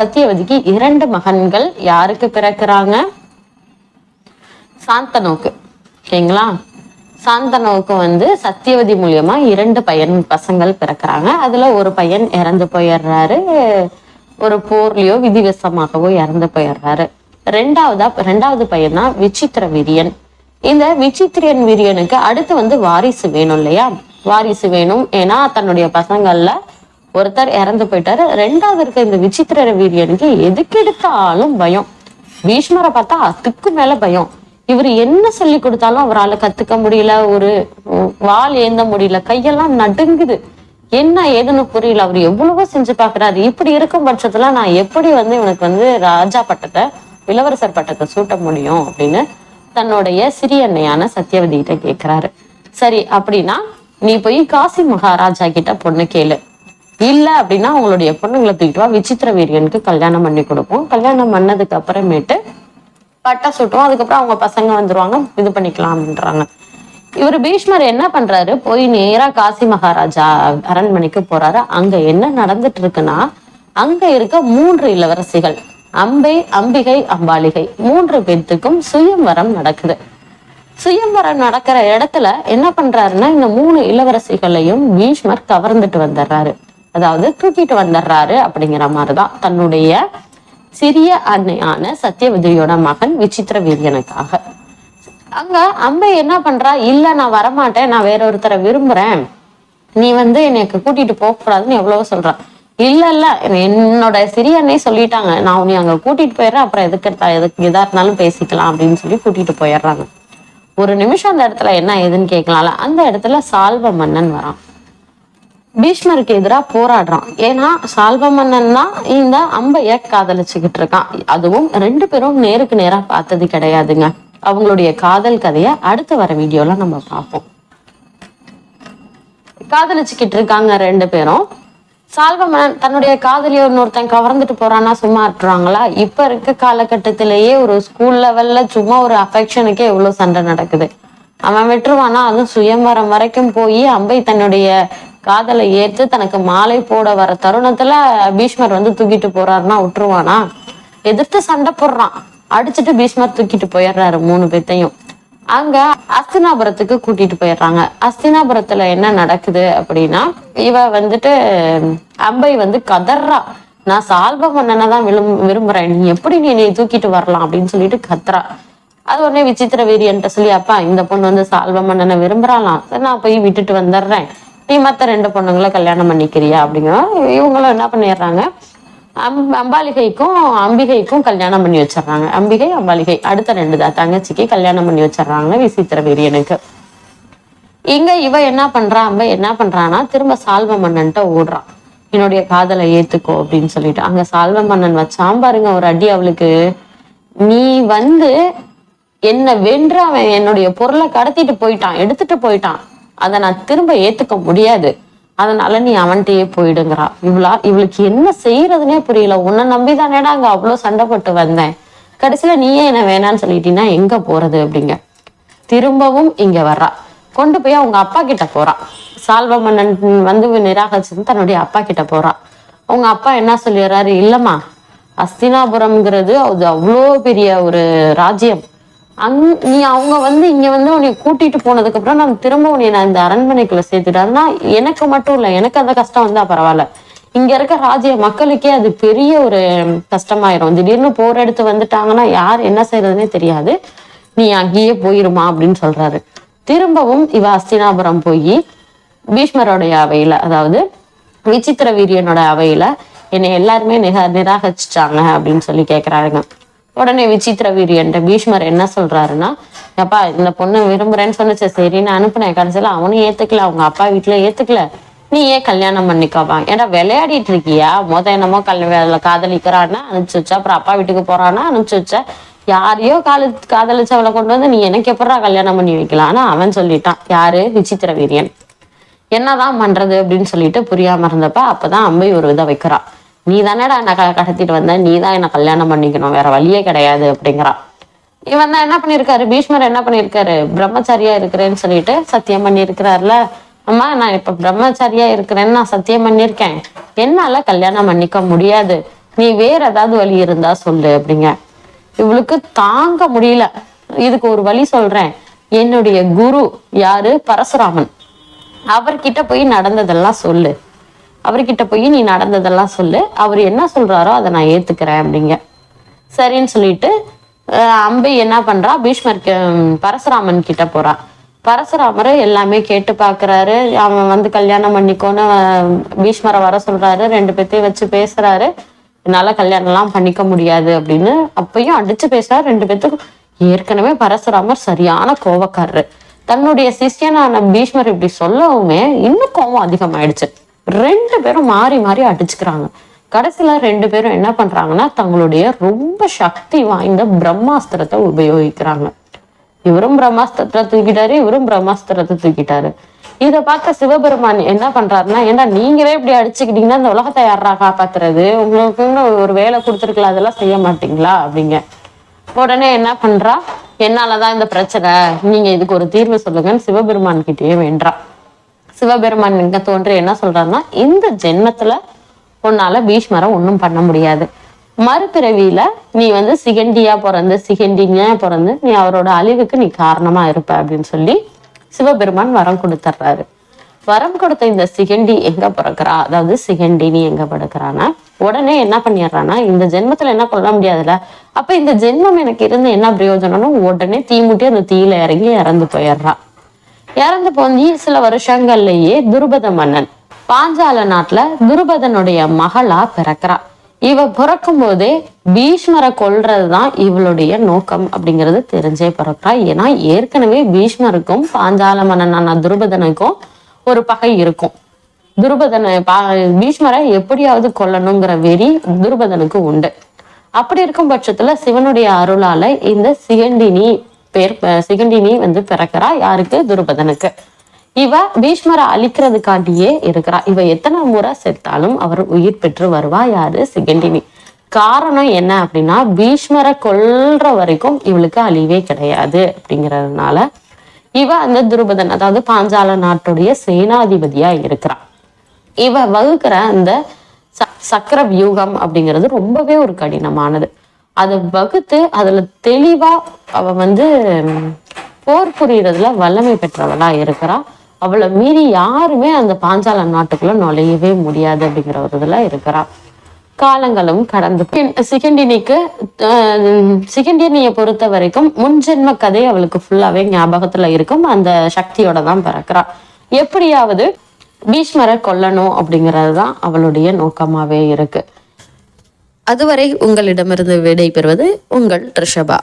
சத்தியவதிக்கு இரண்டு மகன்கள் யாருக்கு பிறக்கிறாங்க? சாந்தனோக்கு. ஓகேங்களா சாந்தனோக்கு வந்து சத்தியவதி மூலியமா இரண்டு பையன் பசங்கள் பிறக்கிறாங்க. அதுல ஒரு பையன் இறந்து போயிடுறாரு. ஒரு போர்லயோ விதிவசமாகவோ இறந்து போயிடுறாரு. ரெண்டாவதா ரெண்டாவது பையன் தான் விசித்திர விரியன். இந்த விசித்திரன் வீரியனுக்கு அடுத்து வந்து வாரிசு வேணும் இல்லையா? வாரிசு வேணும். ஏன்னா தன்னுடைய பசங்கள்ல ஒருத்தர் இறந்து போயிட்டாரு. ரெண்டாவது இருக்க இந்த விசித்திர வீரியனுக்கு எதுக்கு எடுத்தாலும் பயம். பீஷ்மரை பார்த்தா அதுக்கு மேல பயம். இவர் என்ன சொல்லி கொடுத்தாலும் அவரால் கத்துக்க முடியல ஒரு வால் ஏந்த முடியல கையெல்லாம் நடுங்குது. என்ன ஏதுன்னு புரியல. அவர் எவ்வளவோ செஞ்சு பாக்குறாரு இப்படி இருக்கும் பட்சத்துல நான் எப்படி வந்து இவனுக்கு வந்து ராஜா பட்டத்தை இளவரசர் பட்டத்தை சூட்ட முடியும் அப்படின்னு தன்னுடைய சிறிய அன்னையான சத்தியவதி கிட்ட கேக்குறாரு. சரி அப்படின்னா நீ போய் காசி மகாராஜா கிட்ட பொண்ணு கேளு. இல்ல அப்படின்னா அவங்களுடைய பொண்ணுங்களை தூக்கிட்டு வா. விசித்திர வீரியனுக்கு கல்யாணம் பண்ணி கொடுப்போம். கல்யாணம் பண்ணதுக்கு அப்புறமேட்டு பட்டை சுட்டுவோம். அதுக்கப்புறம் அவங்க பசங்க வந்துருவாங்க. இது பண்ணிக்கலாம் அப்படின்றாங்க இவர் பீஷ்மர் என்ன பண்றாரு? போய் நேரா காசி மகாராஜா அரண்மனைக்கு போறாரு. அங்க என்ன நடந்துட்டு இருக்குன்னா அங்க இருக்க மூன்று இளவரசிகள் அம்பை அம்பிகை அம்பாலிகை மூன்று பேர்த்துக்கும் சுயம்வரம் நடக்குது. சுயம்வரம் நடக்கிற இடத்துல என்ன பண்றாருன்னா இந்த மூணு இளவரசிகளையும் பீஷ்மர் கவர்ந்துட்டு வந்துடுறாரு. அதாவது தூக்கிட்டு வந்துடுறாரு அப்படிங்கிற மாதிரிதான் தன்னுடைய சிறிய அன்னையான சத்தியவதியோட மகன் விசித்திர வீரியனுக்காக. அங்க அம்பை என்ன பண்றா? இல்ல நான் வரமாட்டேன் நான் வேற ஒருத்தரை விரும்புறேன். நீ வந்து எனக்கு கூட்டிட்டு போக கூடாதுன்னு எவ்வளவோ சொல்றான் இல்ல இல்ல என்னோட சிறிய அண்ணே சொல்லிட்டாங்க. நான் உன்னை அங்க கூட்டிட்டு போயிடுறேன் அப்புறம் எதுக்கு எடுத்தா எதுக்கு எதா இருந்தாலும் பேசிக்கலாம் அப்படின்னு சொல்லி கூட்டிட்டு போயிடுறாங்க. ஒரு நிமிஷம் அந்த இடத்துல என்ன ஏதுன்னு கேட்கலாம்ல அந்த இடத்துல சால்வ மன்னன் வரான். பீஷ்மருக்கு எதிரா போராடுறான். ஏன்னா சால்வ மன்னன் தான் இந்த அம்பைய காதலிச்சுக்கிட்டு இருக்கான். அதுவும் ரெண்டு பேரும் நேருக்கு நேரா பார்த்தது கிடையாதுங்க. அவங்களுடைய காதல் கதையை அடுத்து வர வீடியோல நம்ம பார்ப்போம். காதலிச்சுக்கிட்டு இருக்காங்க ரெண்டு பேரும். சால்வ மன்னன் தன்னுடைய காதலியை இன்னொருத்தன் கவர்ந்துட்டு போறான்னா சும்மா இருட்டுறாங்களா? இப்ப இருக்க காலகட்டத்திலேயே ஒரு ஸ்கூல் லெவல்ல சும்மா ஒரு அஃபெக்ஷனுக்கே எவ்வளவு சண்டை நடக்குது. அவன் விட்டுருவானா? அதுவும் சுயம்பரம் வரைக்கும் போய் அம்பை தன்னுடைய காதலை ஏற்று தனக்கு மாலை போட வர தருணத்துல பீஷ்மர் வந்து தூக்கிட்டு போறாருன்னா விட்டுருவானா? எதிர்த்து சண்டை போடுறான். அடிச்சுட்டு பீஷ்மர் தூக்கிட்டு போயிடுறாரு மூணு பேர்த்தையும். அங்க அஸ்தினாபுரத்துக்கு கூட்டிட்டு போயிடுறாங்க. அஸ்தினாபுரத்துல என்ன நடக்குது அப்படின்னா இவ வந்துட்டு அம்பை வந்து கதறா. நான் சால்வ மன்னனை தான் விரும் விரும்புறேன். நீ எப்படி நீ என்னை தூக்கிட்டு வரலாம்? அப்படின்னு சொல்லிட்டு கத்துறா. அது உடனே விசித்திர வீரியன்ட்ட சொல்லி அப்பா இந்த பொண்ணு வந்து சால்வ மன்னனை விரும்புறாளாம். சரி நான் போய் விட்டுட்டு வந்துடுறேன். நீ மத்த ரெண்டு பொண்ணுங்களை கல்யாணம் பண்ணிக்கிறியா அப்படிங்கிற இவங்களும் என்ன பண்ணிடுறாங்க? அம் அம்பாலிகைக்கும் அம்பிகைக்கும் கல்யாணம் பண்ணி வச்சிடுறாங்க. அம்பிகை அம்பாலிகை. அடுத்த ரெண்டு தான் தங்கச்சிக்கு கல்யாணம் பண்ணி வச்சிடுறாங்க விசித்திர வீரியனுக்கு. இங்க இவ என்ன பண்றா? அம்ப என்ன பண்றான்னா திரும்ப சால்வ மன்னன்ட்ட ஓடுறான் என்னுடைய காதலை ஏத்துக்கோ அப்படின்னு சொல்லிட்டு. அங்க சால்வ மன்னன் வச்சான் பாருங்க ஒரு அடி அவளுக்கு. நீ வந்து என்ன வென்று அவன் என்னுடைய பொருளை கடத்திட்டு போயிட்டான் எடுத்துட்டு போயிட்டான். அதை நான் திரும்ப ஏத்துக்க முடியாது. அதனால நீ அவன்கிட்டயே போயிடுங்கிறா. இவளா இவளுக்கு என்ன செய்யறதுனே புரியல. உன்னை நம்பிதானேடா அங்க அவ்வளவு சண்டைப்பட்டு வந்தேன். கடைசியில நீயே என்ன வேணான்னு சொல்லிட்டீங்கன்னா எங்க போறது அப்படிங்க. திரும்பவும் இங்க வர்றா. கொண்டு போய் அவங்க அப்பா கிட்ட போறா. சால்வமன்னன் வந்து நிராகரிச்சு தன்னுடைய அப்பா கிட்ட போறா. அவங்க அப்பா என்ன சொல்லிடுறாரு? இல்லம்மா அஸ்தினாபுரம்ங்கிறது அது அவ்வளோ பெரிய ஒரு ராஜ்யம். அங் நீ அவங்க வந்து இங்க வந்து உன்னை கூட்டிட்டு போனதுக்கு அப்புறம் நான் திரும்ப உன்னை நான் இந்த அரண்மனைக்குள்ள சேர்த்துட்டாருன்னா எனக்கு மட்டும் இல்ல எனக்கு அந்த கஷ்டம் வந்தா பரவாயில்ல. இங்க இருக்க ராஜ்ய மக்களுக்கே அது பெரிய ஒரு கஷ்டமாயிரும். திடீர்னு போர் எடுத்து வந்துட்டாங்கன்னா யார் என்ன செய்யறதுனே தெரியாது. நீ அங்கேயே போயிருமா அப்படின்னு சொல்றாரு. திரும்பவும் இவ அஸ்தினாபுரம் போய் பீஷ்மரோடைய அவையில அதாவது விசித்திர வீரியனோட அவையில என்னை எல்லாருமே நிக நிராகரிச்சிட்டாங்க அப்படின்னு சொல்லி கேக்குறாருங்க. உடனே விசித்திர வீரியன்ட்ட பீஷ்மர் என்ன சொல்றாருன்னா அப்பா இந்த பொண்ணு விரும்புறேன்னு சொன்னுச்சு சரின்னு அனுப்புனேன். கடைசியில அவனும் ஏத்துக்கல அவங்க அப்பா வீட்டுல ஏத்துக்கல. நீ ஏன் கல்யாணம் பண்ணிக்கோவா? ஏன்னா விளையாடிட்டு இருக்கியா? முத என்னமோ கல்வி காதலிக்கிறான்னா அனுப்பிச்சு வச்சா அப்புறம் அப்பா வீட்டுக்கு போறான்னா அனுப்பிச்சு வச்ச யாரையோ காலு காதலிச்சவளை கொண்டு வந்து நீ எனக்கு எப்படா கல்யாணம் பண்ணி வைக்கலாம்னு அவன் சொல்லிட்டான் யாரு? விசித்திர வீரியன். என்னதான் பண்றது? அப்படின்னு சொல்லிட்டு புரியாம இருந்தப்ப அப்பதான் அம்பை ஒரு இதை வைக்கிறான் நீ தானேடா என்னை க- கடத்திட்டு வந்த? நீ தான் என்ன கல்யாணம் பண்ணிக்கணும். வேற வழியே கிடையாது அப்படிங்கிறா. இவன் தான் என்ன பண்ணிருக்காரு பீஷ்மர் என்ன பண்ணிருக்காரு பிரம்மச்சாரியா இருக்கிறேன்னு சொல்லிட்டு சத்தியம் பண்ணியிருக்கிறாருல. அம்மா நான் இப்ப பிரம்மச்சாரியா இருக்கிறேன்னு நான் சத்தியம் பண்ணியிருக்கேன். என்னால கல்யாணம் பண்ணிக்க முடியாது. நீ வேற ஏதாவது வழி இருந்தா சொல்லு அப்படிங்க. இவளுக்கு தாங்க முடியல. இதுக்கு ஒரு வழி சொல்றேன். என்னுடைய குரு யாரு? பரசுராமன். அவர்கிட்ட போய் நடந்ததெல்லாம் சொல்லு. அவர்கிட்ட போய் நீ நடந்ததெல்லாம் சொல்லு. அவர் என்ன சொல்றாரோ அதை நான் ஏத்துக்கிறேன் அப்படிங்க. சரின்னு சொல்லிட்டு அம்பை என்ன பண்றா? பீஷ்மர் பரசுராமன் கிட்ட போறா. பரசுராமர் எல்லாமே கேட்டு பாக்குறாரு. அவன் வந்து கல்யாணம் பண்ணிக்கோன்னு பீஷ்மரை வர சொல்றாரு. ரெண்டு பேர்த்தையும் வச்சு பேசுறாரு. என்னால கல்யாணம் எல்லாம் பண்ணிக்க முடியாது அப்படின்னு அப்பயும் அடிச்சு பேசுறாரு. ரெண்டு பேர்த்துக்கும் ஏற்கனவே பரசுராமர் சரியான கோவக்காரரு. தன்னுடைய சிஷ்யனான பீஷ்மர் இப்படி சொல்லவுமே இன்னும் கோவம் அதிகமாயிடுச்சு. ரெண்டு பேரும் மாறி மாறி அடிச்சுக்கிறாங்க. கடைசியில ரெண்டு பேரும் என்ன பண்றாங்கன்னா தங்களுடைய ரொம்ப சக்தி வாய்ந்த பிரம்மாஸ்திரத்தை உபயோகிக்கிறாங்க. இவரும் பிரம்மாஸ்திரத்தை தூக்கிட்டாரு இவரும் பிரம்மாஸ்திரத்தை தூக்கிட்டாரு. இதை பார்த்த சிவபெருமான் என்ன பண்றாருன்னா ஏன்னா நீங்களே இப்படி அடிச்சுக்கிட்டீங்கன்னா இந்த உலகத்தை யாரா காப்பாத்துறது? உங்களுக்குன்னு ஒரு வேலை கொடுத்துருக்கலாம் அதெல்லாம் செய்ய மாட்டீங்களா? அப்படிங்க. உடனே என்ன பண்றா? என்னாலதான் இந்த பிரச்சனை நீங்க இதுக்கு ஒரு தீர்வு சொல்லுங்கன்னு சிவபெருமான் கிட்டேயே வேண்டா சிவபெருமான் இங்க தோன்றி என்ன சொல்றாருன்னா இந்த ஜென்மத்துல உன்னால பீஷ்மரை ஒன்றும் பண்ண முடியாது. மறுபிறவியில நீ வந்து சிகண்டியா பிறந்து சிகண்டினியா பிறந்து நீ அவரோட அழிவுக்கு நீ காரணமா இருப்ப அப்படின்னு சொல்லி சிவபெருமான் வரம் கொடுத்துட்றாரு வரம் கொடுத்த இந்த சிகண்டி எங்க பிறக்கிறா? அதாவது சிகண்டினி எங்க பிறக்கிறான்னா உடனே என்ன பண்ணிடுறான்னா இந்த ஜென்மத்துல என்ன கொள்ள முடியாதுல்ல? அப்ப இந்த ஜென்மம் எனக்கு இருந்து என்ன பிரயோஜனம்னு உடனே தீ முட்டி அந்த தீயில இறங்கி இறந்து போயிடுறான் இறந்து போய் சில வருஷங்கள்லயே துருபத மன்னன். பாஞ்சால நாட்டுல துருபதனுடைய மகளா பிறக்கிறா. இவ பிறக்கும் போதே பீஷ்மரை கொல்றதுதான் இவளுடைய நோக்கம் அப்படிங்கிறது தெரிஞ்சே பிறக்கிறா. ஏன்னா ஏற்கனவே பீஷ்மருக்கும் பாஞ்சால மன்னனான துருபதனுக்கும் ஒரு பகை இருக்கும். துருபதனை பா பீஷ்மரை எப்படியாவது கொல்லணுங்கிற வெறி துருபதனுக்கு உண்டு. அப்படி இருக்கும் பட்சத்துல சிவனுடைய அருளால இந்த சிகண்டினி பேர் சிகண்டினி வந்து பிறக்கிறா? யாருக்கு? துருபதனுக்கு. இவ பீஷ்மரை அழிக்கிறதுக்காண்டியே இருக்கிறா. இவ எத்தனை முறை செத்தாலும் அவர் உயிர் பெற்று வருவா? யாரு? சிகண்டினி. காரணம் என்ன அப்படின்னா பீஷ்மரை கொல்ற வரைக்கும் இவளுக்கு அழிவே கிடையாது அப்படிங்கிறதுனால இவ அந்த துருபதன் அதாவது பாஞ்சால நாட்டுடைய சேனாதிபதியா இருக்கிறா. இவ வகுக்கிற அந்த ச- சக்கர வியூகம் அப்படிங்கிறது ரொம்பவே ஒரு கடினமானது. அதை வகுத்து அதுல தெளிவா அவ வந்து போர் புரியறதுல வல்லமை பெற்றவளா இருக்கிறா. அவளை மீறி யாருமே அந்த பாஞ்சால நாட்டுக்குள்ள நுழையவே முடியாது அப்படிங்கிற ஒரு இதுல இருக்கிறா. காலங்களும் கடந்து சிகண்டினிக்கு அஹ், சிகண்டினியை பொறுத்த வரைக்கும் முன்ஜென்ம கதை அவளுக்கு ஃபுல்லாவே ஞாபகத்துல இருக்கும். அந்த சக்தியோட தான் பிறக்கிறா. எப்படியாவது பீஷ்மரை கொல்லணும் அப்படிங்கிறது தான் அவளுடைய நோக்கமாவே இருக்கு. அதுவரை உங்களிடமிருந்து விடைபெறுவது உங்கள் ரிஷபா